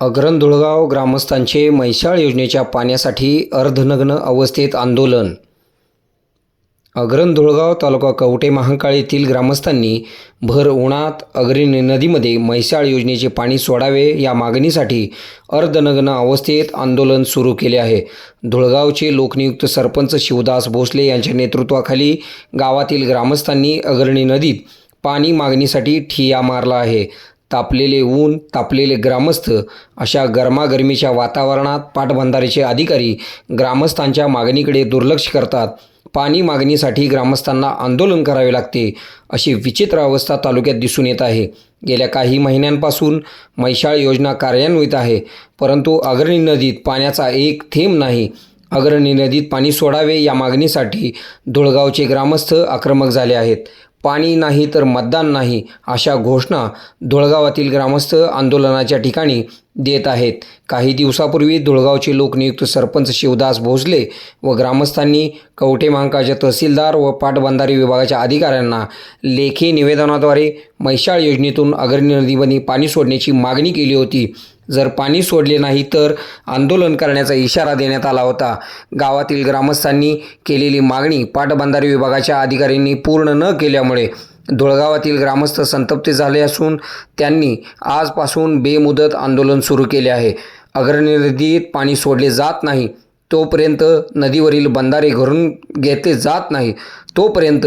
अग्रण धुळगाव ग्रामस्थांचे म्हैसाळ योजनेच्या पाण्यासाठी अर्धनग्न अवस्थेत आंदोलन. अग्रण धुळगाव तालुका कवटे महांकाळ येथील ग्रामस्थांनी भर उन्हात अग्रणी नदीमध्ये म्हैसाळ योजनेचे पाणी सोडावे या मागणीसाठी अर्धनग्न अवस्थेत आंदोलन सुरू केले आहे. धुळगावचे लोकनियुक्त सरपंच शिवदास भोसले यांच्या नेतृत्वाखाली गावातील ग्रामस्थांनी अग्रणी नदीत पाणी मागणीसाठी ठिया मारला आहे. तापलेले ऊन तापलेले ग्रामस्थ अशा गरमागरमीच्या वातावरणात पाटबंधारेचे अधिकारी ग्रामस्थांच्या मागणीकडे दुर्लक्ष करतात. पाणी मागणीसाठी ग्रामस्थांना आंदोलन करावे लागते अशी विचित्र अवस्था तालुक्यात दिसून येत आहे. गेल्या काही महिन्यांपासून मैशाळ योजना कार्यान्वित आहे परंतु अग्रणी नदीत पाण्याचा एक थेंब नाही. अग्रणी नदीत पाणी सोडावे या मागणीसाठी धुळगावचे ग्रामस्थ आक्रमक झाले आहेत. पाणी नाही तर मतदान नाही अशा घोषणा धुळगावातील ग्रामस्थ आंदोलनाच्या ठिकाणी देत आहेत. काही दिवसापूर्वी धुळगावचे लोकनियुक्त सरपंच शिवदास भोसले व ग्रामस्थांनी कवठे महांकाच्या तहसीलदार व पाटबंधारे विभागाच्या अधिकाऱ्यांना लेखी निवेदनाद्वारे म्हैसाळ योजनेतून अग्रणी नदीमध्ये पाणी सोडण्याची मागणी केली होती. जर पाणी सोडले नाही तर आंदोलन करण्याचा इशारा देण्यात आला होता. गावातील ग्रामस्थांनी केलेली मागणी पाटबंधारे विभागाच्या अधिकाऱ्यांनी पूर्ण न केल्यामुळे धुळगावातील ग्रामस्थ संतप्त झाले असून त्यांनी आजपासून बेमुदत आंदोलन सुरू केले आहे. अग्रणी नदीत पाणी सोडले जात नाही. तोपर्यंत नदीवरील बंधारे घरून घेतले जात नाही. तोपर्यंत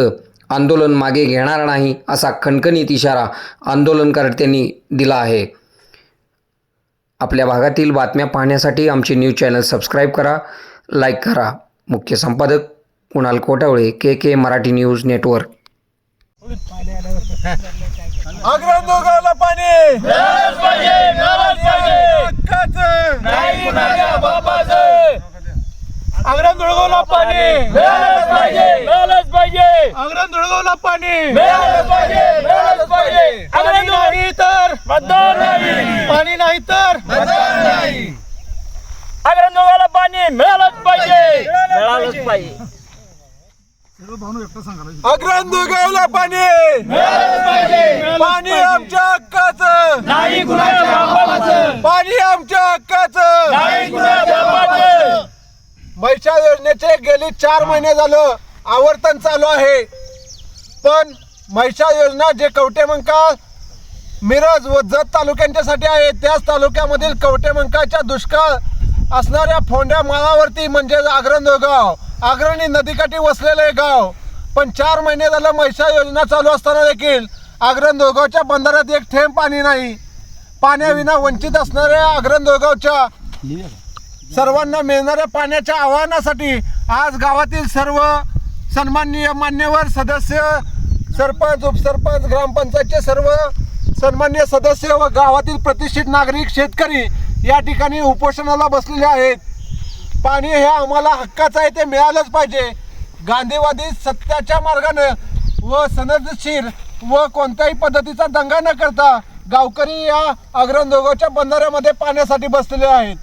आंदोलन मागे घेणार नाही असा खणखणीत इशारा आंदोलनकर्त्यांनी दिला आहे. आपल्या भागातील बातम्या पाहण्यासाठी आमचे न्यूज चॅनल सबस्क्राईब करा लाईक करा. मुख्य संपादक Kunal Kotawale K K Marathi news network. अग्रम दोघाला पाणी. अग्रम दुळगावला पाणी अग्रम दुळगावला पाणी. पाणी. नाही तर. पाणी नाही तर. अग्रंथोगाला पाणी. मिळालंच पाहिजे. मिळालंच पाहिजे. अग्रम दुळगावला पाणी! पाणी आमच्या हक्काचं! पाणी आमच्या हक्काचं! मैशा योजनेचे गेली चार महिने झालं. आवर्तन चालू आहे. पण मैशा योजना जे कवटेमंका मिरज व जत तालुक्यांच्यासाठी आहे त्याच तालुक्यामधील कवटेमंकाच्या दुष्काळ असणाऱ्या फोंड्या माळावरती म्हणजे आग्रंद अग्रणी आग्रणी नदीकाठी वसलेलं हे गाव. पण चार महिने झालं मैशा योजना चालू असताना देखील आग्रण गावच्या बंधाऱ्यात एक थेंब पाणी नाही. पाण्याविना वंचित असणाऱ्या आग्रण गावच्या सर्वांना मिळणाऱ्या पाण्याच्या आवाहनासाठी आज गावातील सर्व सन्माननीय मान्यवर सदस्य सरपंच उपसरपंच ग्रामपंचायतचे सर्व सन्मान्य सदस्य व गावातील प्रतिष्ठित नागरिक शेतकरी या ठिकाणी उपोषणाला बसलेले आहेत. पाणी हे आम्हाला हक्काचं आहे ते मिळालंच पाहिजे. गांधीवादी सत्याच्या मार्गानं व सनदशीर व कोणत्याही पद्धतीचा दंगा न करता गावकरी या अग्रंदोगाच्या बंधाऱ्यामध्ये पाण्यासाठी बसलेले आहेत.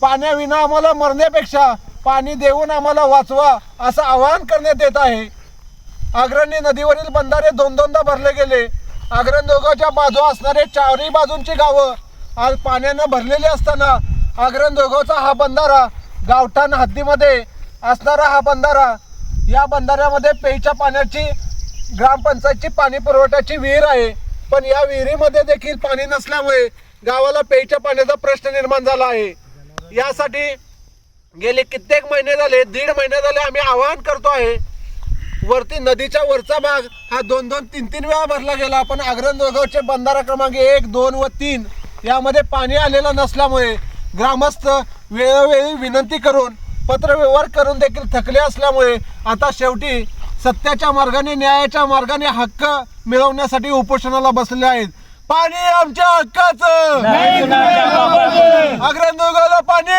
पाण्याविना आम्हाला मरण्यापेक्षा पाणी देऊन आम्हाला वाचवा असं आवाहन करण्यात येत आहे. अग्रणी नदीवरील बंधारे दोन दोनदा भरले गेले. अग्रंदोगाच्या बाजू असणारे चारही बाजूंची गावं आज पाण्यानं भरलेली असताना अग्रंदोगाचा हा बंधारा गावठाण हद्दीमध्ये असणारा हा बंधारा या बंधाऱ्यामध्ये पेयच्या पाण्याची ग्रामपंचायतची पाणी पुरवठ्याची विहीर आहे. पण या विहिरीमध्ये देखील पाणी नसल्यामुळे गावाला पेयच्या पाण्याचा प्रश्न निर्माण झाला आहे. यासाठी गेले कित्येक महिने झाले दीड महिने झाले आम्ही आवाहन करतो आहे. वरती नदीच्या वरचा भाग हा दोन दोन तीन तीन वेळा भरला गेला. पण आग्रंदोगावचे बंधारा क्रमांक एक दोन व तीन यामध्ये पाणी आलेलं नसल्यामुळे ग्रामस्थ वेळोवेळी विनंती करून पत्रव्यवहार करून देखील थकले असल्यामुळे आता शेवटी सत्याच्या मार्गाने न्यायाच्या मार्गाने हक्क मिळवण्यासाठी उपोषणाला बसले आहेत. पाणी आमच्या हक्काचं! अग्रंदोगाला पाणी!